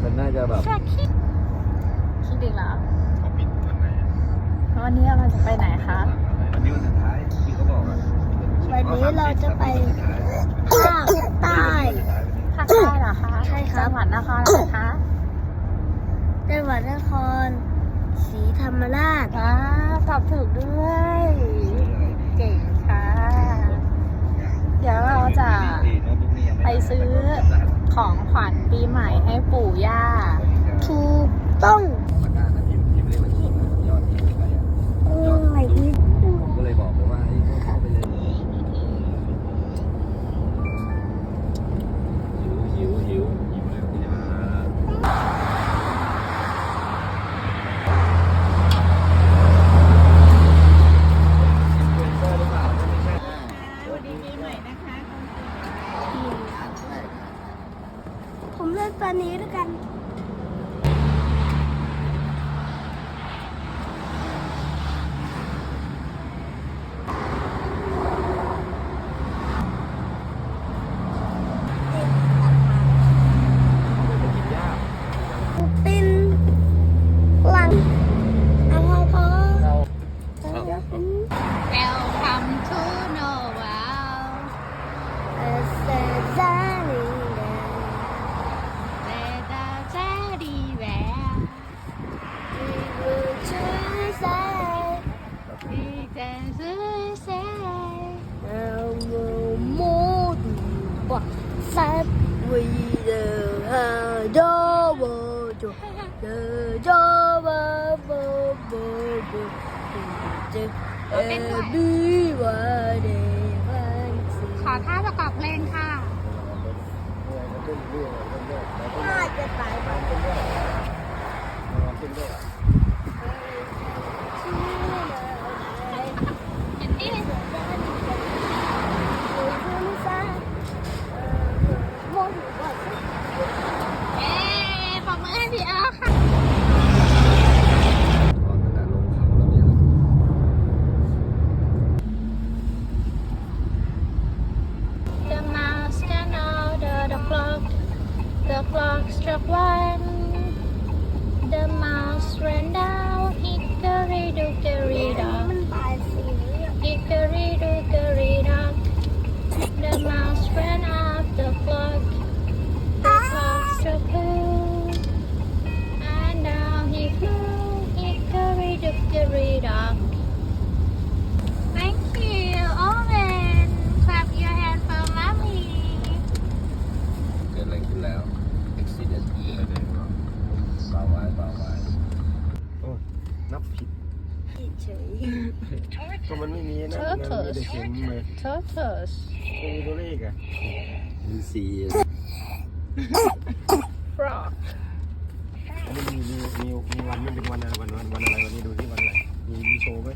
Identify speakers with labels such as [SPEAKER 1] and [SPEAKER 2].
[SPEAKER 1] าใจมันน่าจะแบบ
[SPEAKER 2] คิดคิดอีกแล้ว
[SPEAKER 1] เขาปิดวันไหน
[SPEAKER 2] วันนี้เราจะไปไหนคะ
[SPEAKER 1] วันนี้วันสุดท้ายที่เขาบอกอะ
[SPEAKER 3] วันนี้เราจะไป ภาคใต้
[SPEAKER 2] ภาคใต้เหรอคะ
[SPEAKER 3] ใช่ครับ
[SPEAKER 2] จังหวัดนครอะไรคะ
[SPEAKER 3] จังหวัดนครศรีธรรมราช
[SPEAKER 2] ว้าตอบถูกด้วย เก่งค่ะ เดี๋ยวเราจะไปซื้อ ของขวัญปีใหม่ให้ปู่ย่า
[SPEAKER 3] ถูกต้อง
[SPEAKER 1] ประกาศนะพิมพ์พิมพ์เลขบัญชีมายอดที่อะไรอะ
[SPEAKER 3] เออไหนดี
[SPEAKER 1] ผมก็เลยบอกไปว่าให้เข้าไปเลยหิวหิวหิวหิวแล้วเนี่ยสวัสดีปีใหม่นะคะ
[SPEAKER 3] ผมเลือกตัวนี้ด้วยกัน
[SPEAKER 1] กินยาก
[SPEAKER 3] เป็นหลังอภพร
[SPEAKER 1] เรา
[SPEAKER 2] Welcome to Noel
[SPEAKER 3] เออเซซาลีเด
[SPEAKER 2] Let us ready well
[SPEAKER 3] วีวูชูไซ
[SPEAKER 2] We can say
[SPEAKER 3] เอาโมโมดูบะซับวีเดอฮาโดโบโจเดอโจบะโบโบโบเจเอบีวาเดวันซี
[SPEAKER 2] ขอท่าประกอบเพลงค่ะ
[SPEAKER 3] น่าจะตายไป
[SPEAKER 2] Strap line, one. The mouse
[SPEAKER 3] เฉย
[SPEAKER 1] ก็มันไม่มีนะมันมีแต่เข็มเลย
[SPEAKER 2] Tortoise.
[SPEAKER 1] ไม่มีตัวเลขอะมีสี่
[SPEAKER 2] Frog.
[SPEAKER 1] อันนี้มีมีมีมีวันมันเป็นวันอะไรวันวันวันอะไรวันนี้ดูที่วันอะไรมีมีโชว์ไหม